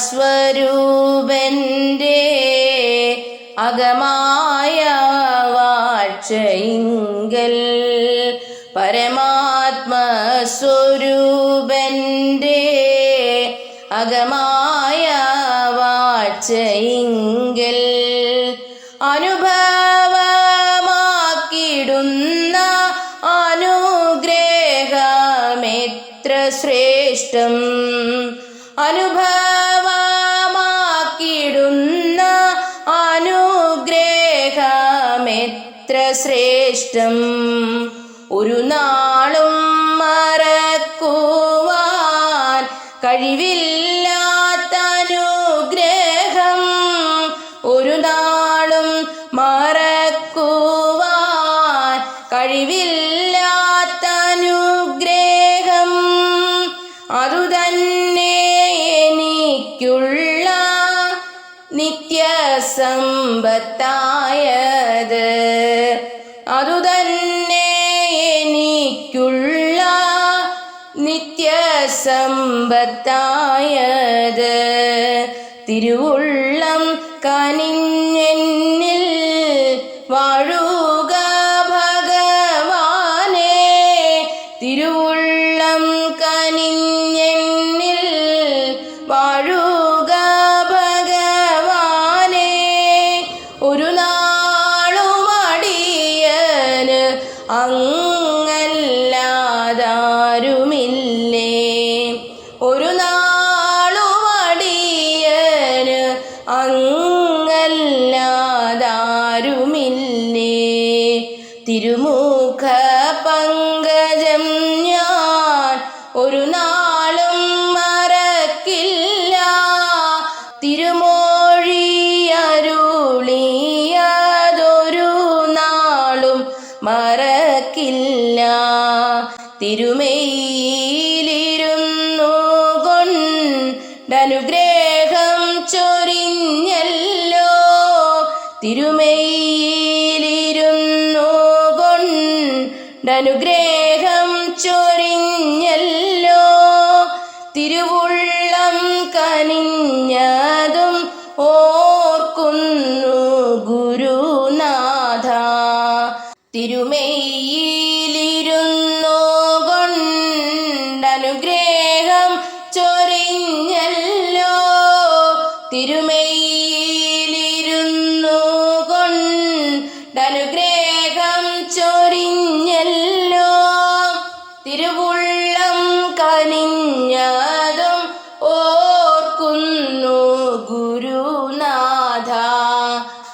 പരമാത്മസ്വരൂപന്റെ അകമായ വാഴ്ചയിങ്കൽ പരമാത്മസ്വരൂപന്റെ അകമായ വാഴ്ചയിങ്കൽ അനുഭവമാക്കിടുന്ന അനുഗ്രഹമെത്ര ശ്രേഷ്ഠം. അനുഭവമാക്കിടുന്ന അനുഗ്രഹമെത്ര ശ്രേഷ്ഠം? ഒരു നാളും മറക്കുവാൻ കഴിവില്ലാത്ത അനുഗ്രഹം ഒരു നാളും മറക്കുവാൻ കഴിവില്ലാത്ത നിത്യസമ്പത്തായത്. അതുതന്നെ എനിക്കുള്ള നിത്യസമ്പത്തായത്. തിരുവുള്ളം കനിഞ്ഞെന്നിൽ വാഴുക ഭഗവാനെ. തിരുവുള്ളം കനിഞ്ഞെന്നിൽ ഒരു നാളും അങ്ങല്ലാതാരുമില്ലേ? ഒരു നാളും അങ്ങല്ലാതാരുമില്ലേ? തിരുമുഖ മറക്കില്ല തിരുമയിലിരുന്നു കൊണ്ടനുഗ്രഹം ചൊരിഞ്ഞല്ലോ. തിരുമയിലിരുന്നു കൊണ്ടനുഗ്രഹം ചൊരിഞ്ഞല്ലോ. തിരുവുള്ളം കനിഞ്ഞതും ഓർക്കുന്നു ഗുരുനാഥ. തിരുമയിലിരുന്നു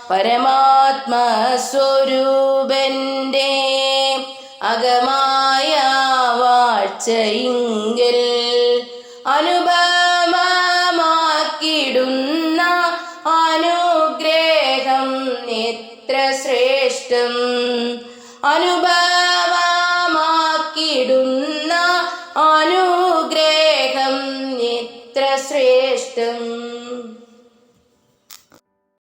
പരമാത്മസ്വരൂപന്റെ അകമായ വാഴ്ചയിങ്കിൽ അനുപമമാക്കിടുന്ന അനുഗ്രഹം എത്ര ശ്രേഷ്ഠം അനുഭവമാക്കിടുന്ന അനുഗ്രഹം എത്ര ശ്രേഷ്ഠം